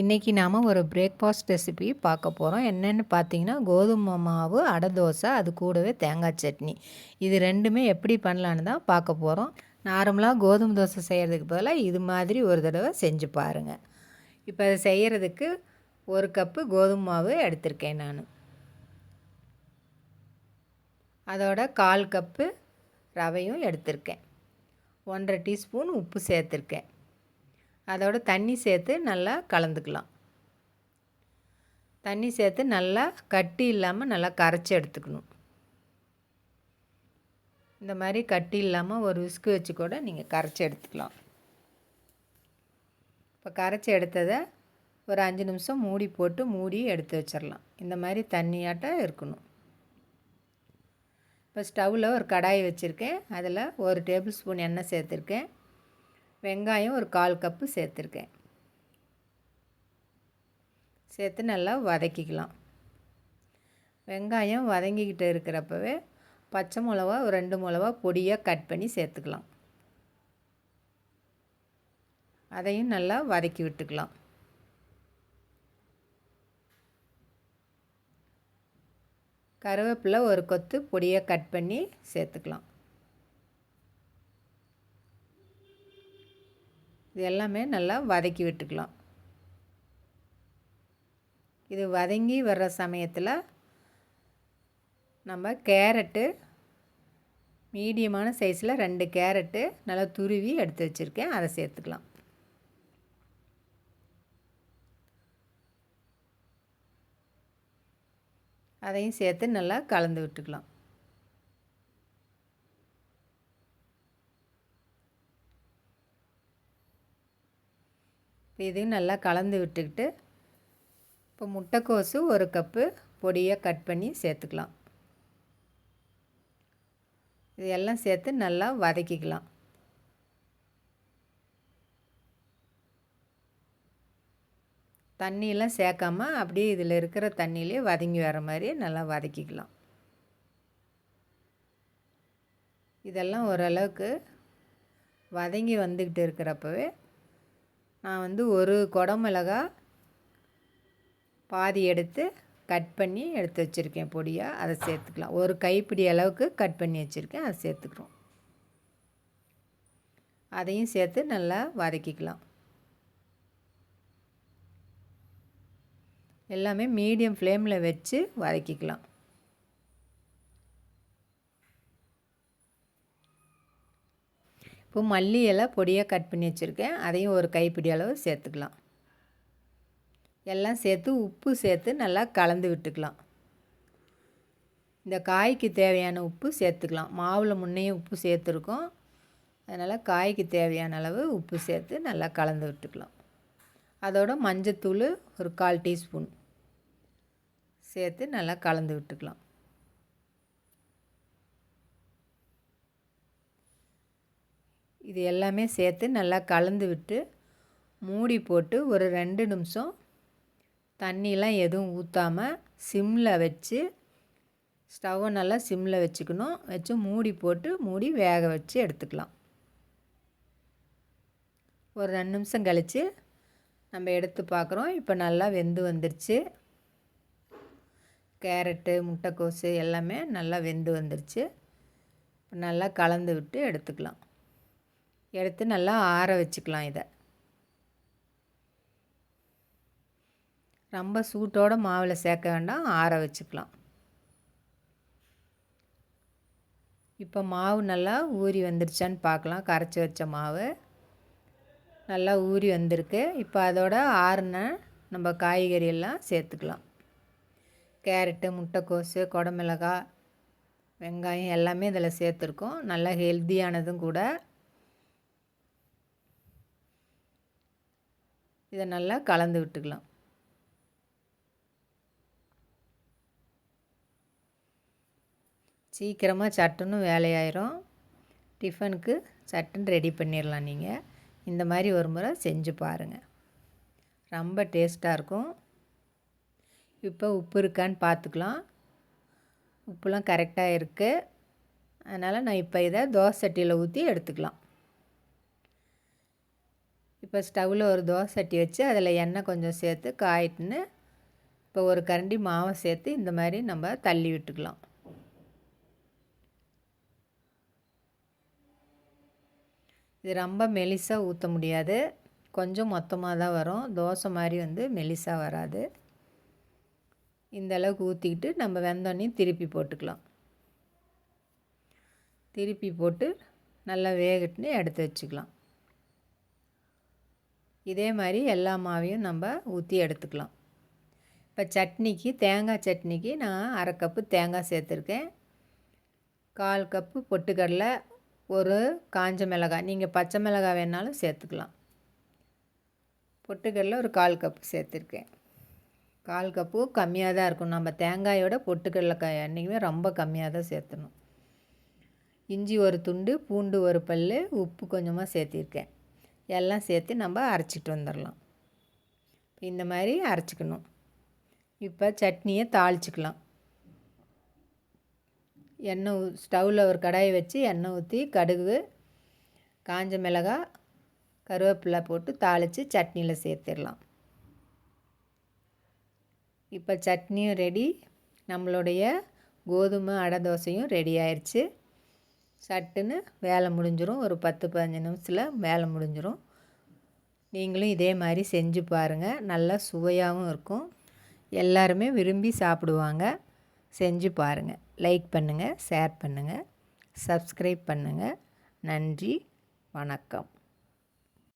இன்றைக்கி நாம் ஒரு பிரேக்ஃபாஸ்ட் ரெசிபி பார்க்க போகிறோம் என்னென்னு பார்த்தீங்கன்னா கோதுமை மாவு அடை தோசை அது கூடவே தேங்காய் சட்னி. இது ரெண்டுமே எப்படி பண்ணலான்னு தான் பார்க்க போகிறோம் நார்மலாக கோதுமை தோசை செய்கிறதுக்கு பதிலாக இது மாதிரி ஒரு தடவை செஞ்சு பாருங்கள் இப்போ அதை செய்கிறதுக்கு ஒரு கப்பு கோதுமை மாவு எடுத்திருக்கேன் நான். அதோட கால் கப்பு ரவையும் எடுத்திருக்கேன். ஒன்றரை டீஸ்பூன் உப்பு சேர்த்துருக்கேன். அதோட தண்ணி சேர்த்து நல்லா கலந்துக்கலாம். தண்ணி சேர்த்து நல்லா கட்டி இல்லாமல் நல்லா கரைச்சி எடுத்துக்கணும். இந்த மாதிரி கட்டி இல்லாமல் ஒரு விஸ்கு வச்சு கூட நீங்கள் கரைச்சி எடுத்துக்கலாம். இப்போ கரைச்சி எடுத்ததை ஒரு அஞ்சு நிமிஷம் மூடி போட்டு மூடி எடுத்து வச்சிடலாம் இந்த மாதிரி தண்ணியாட்டம் இருக்கணும். இப்போ ஸ்டவ்வில் ஒரு கடாய் வச்சுருக்கேன். அதில் ஒரு டேபிள் ஸ்பூன் எண்ணெய் சேர்த்துருக்கேன். வெங்காயம் ஒரு கால் கப்பு சேர்த்துருக்கேன். சேர்த்து நல்லா வதக்கிக்கலாம். வெங்காயம் வதங்கிக்கிட்டு இருக்கிறப்பவே பச்சை மிளவா ஒரு ரெண்டு மிளவா பொடியாக கட் பண்ணி சேர்த்துக்கலாம். அதையும் நல்லா வதக்கி விட்டுக்கலாம். கருவேப்பிலை ஒரு கொத்து பொடியாக கட் பண்ணி சேர்த்துக்கலாம். இது எல்லாமே நல்லா வதக்கி விட்டுக்கலாம். இது வதங்கி வர்ற சமயத்தில் நம்ம கேரட்டு மீடியமான சைஸில் ரெண்டு கேரட்டு நல்லா துருவி எடுத்து வச்சுருக்கேன். அதை சேர்த்துக்கலாம். அதையும் சேர்த்து நல்லா கலந்து விட்டுக்கலாம். இதையும் நல்லா கலந்து விட்டுக்கிட்டு இப்போ முட்டைக்கோசு ஒரு கப்பு பொடியாக கட் பண்ணி சேர்த்துக்கலாம். இதெல்லாம் சேர்த்து நல்லா வதக்கிக்கலாம். தண்ணியெல்லாம் சேர்க்காம அப்படியே இதில் இருக்கிற தண்ணியிலே வதங்கி வர மாதிரி நல்லா வதக்கிக்கலாம். இதெல்லாம் ஓரளவுக்கு வதங்கி வந்துக்கிட்டு இருக்கிறப்பவே நான் வந்து ஒரு குடமிளகா பாதி எடுத்து கட் பண்ணி எடுத்து வச்சுருக்கேன் பொடியாக அதை சேர்த்துக்கலாம். ஒரு கைப்பிடி அளவுக்கு கட் பண்ணி வச்சுருக்கேன். அதை சேர்த்துக்கிறோம். அதையும் சேர்த்து நல்லா வதக்கிக்கலாம். எல்லாமே மீடியம் ஃப்ளேமில் வச்சு வதக்கிக்கலாம். இப்போ மல்லி இலை பொடியாக கட் பண்ணி வச்சுருக்கேன். அதையும் ஒரு கைப்பிடி அளவு சேர்த்துக்கலாம். எல்லாம் சேர்த்து உப்பு சேர்த்து நல்லா கலந்து விட்டுக்கலாம். இந்த காய்க்கு தேவையான உப்பு சேர்த்துக்கலாம். மாவில் முன்னையும் உப்பு சேர்த்துருக்கோம். அதனால் காய்க்கு தேவையான அளவு உப்பு சேர்த்து நல்லா கலந்து விட்டுக்கலாம். அதோட மஞ்சத்தூள் ஒரு கால் டீஸ்பூன் சேர்த்து நல்லா கலந்து விட்டுக்கலாம். இது எல்லாமே சேர்த்து நல்லா கலந்து விட்டு மூடி போட்டு ஒரு ரெண்டு நிமிஷம் தண்ணியெலாம் எதுவும் ஊற்றாமல் சிம்மில் வச்சு ஸ்டவ்வை நல்லா சிம்மில் வச்சுக்கணும். வச்சு மூடி போட்டு மூடி வேக வச்சு எடுத்துக்கலாம். ஒரு ரெண்டு நிமிஷம் கழித்து நம்ம எடுத்து பார்க்குறோம். இப்போ நல்லா வெந்து வந்துருச்சு. கேரட்டு முட்டைக்கோஸு எல்லாமே நல்லா வெந்து வந்துருச்சு. நல்லா கலந்து விட்டு எடுத்துக்கலாம். எடுத்து நல்லா ஆற வச்சுக்கலாம் இதை. ரொம்ப சூட்டோட மாவில் சேர்க்க வேண்டாம் ஆற வச்சுக்கலாம். இப்போ மாவு நல்லா ஊறி வந்துருச்சான்னு பார்க்கலாம் கரைச்சி வச்ச மாவு. நல்லா ஊறி வந்திருக்கு. இப்போ அதோட ஆறுன நம்ம காய்கறியெல்லாம் சேர்த்துக்கலாம். கேரட்டு முட்டைக்கோசு குடமிளகாய் வெங்காயம் எல்லாமே இதில் சேர்த்துருக்கோம். நல்லா ஹெல்த்தியானதும் கூட. இதை நல்லா கலந்து விட்டுக்கலாம். சீக்கிரமாக சட்டுன்னு வேலையாயிரும். டிஃபனுக்கு சட்டுன்னு ரெடி பண்ணிடலாம் நீங்கள் இந்த மாதிரி ஒரு முறை செஞ்சு பாருங்கள் ரொம்ப டேஸ்ட்டாக இருக்கும். இப்போ உப்பு இருக்கான்னு பார்த்துக்கலாம். உப்புலாம் கரெக்டாக இருக்குது அதனால் நான் இப்போ இதை தோசை சட்டியில் ஊற்றி எடுத்துக்கலாம். இப்போ ஸ்டவ்வில் ஒரு தோசை சட்டி வச்சு அதில் எண்ணெய் கொஞ்சம் சேர்த்து காயிட்டுன்னு இப்போ ஒரு கரண்டி மாவை சேர்த்து இந்த மாதிரி நம்ம தள்ளி விட்டுக்கலாம். இது ரொம்ப மெலிசாக ஊற்ற முடியாது. கொஞ்சம் மொத்தமாக தான் வரும். தோசை மாதிரி வந்து மெலிசாக வராது. இந்த அளவுக்கு ஊற்றிக்கிட்டு நம்ம வெந்தோடனே திருப்பி போட்டுக்கலாம். திருப்பி போட்டு நல்லா வேகட்டுன்னு எடுத்து வச்சுக்கலாம். இதே மாதிரி எல்லா மாவையும் நம்ம ஊற்றி எடுத்துக்கலாம். இப்போ சட்னிக்கு தேங்காய் சட்னிக்கு நான் அரை கப்பு தேங்காய் சேர்த்துருக்கேன். கால் கப்பு பொட்டுக்கடலை ஒரு காஞ்ச மிளகாய். நீங்கள் பச்சை மிளகாய் வேணாலும் சேர்த்துக்கலாம். பொட்டுக்கடலை ஒரு கால் கப்பு சேர்த்துருக்கேன். கால் கப்பு கம்மியாக தான் இருக்கும் நம்ம தேங்காயோட பொட்டுக்கடலை காய் என்றைக்குமே ரொம்ப கம்மியாக தான் சேர்த்தணும். இஞ்சி ஒரு துண்டு பூண்டு ஒரு பல் உப்பு கொஞ்சமாக சேர்த்திருக்கேன். எல்லாம் சேர்த்து நம்ம அரைச்சிட்டு வந்துடலாம் இந்த மாதிரி அரைச்சிக்கணும். இப்போ சட்னியை தாளிச்சிக்கலாம். எண்ணெய் ஸ்டவ்வில் ஒரு கடாயை வச்சு எண்ணெய் ஊற்றி கடுகு காஞ்ச மிளகாய் கருவேப்பிலை போட்டு தாளித்து சட்னியில் சேர்த்துடலாம் இப்போ சட்னியும் ரெடி. நம்மளுடைய கோதுமை அடை தோசையும் ரெடி ஆயிடுச்சு சட்டுன்னு வேலை முடிஞ்சிடும் ஒரு பத்து பதினஞ்சு நிமிஷத்தில் வேலை முடிஞ்சிடும் நீங்களும் இதே மாதிரி செஞ்சு பாருங்கள் நல்லா சுவையாகவும் இருக்கும். எல்லாருமே விரும்பி சாப்பிடுவாங்க. செஞ்சு பாருங்கள் லைக் பண்ணுங்கள் ஷேர் பண்ணுங்கள் சப்ஸ்கிரைப் பண்ணுங்கள் நன்றி வணக்கம்.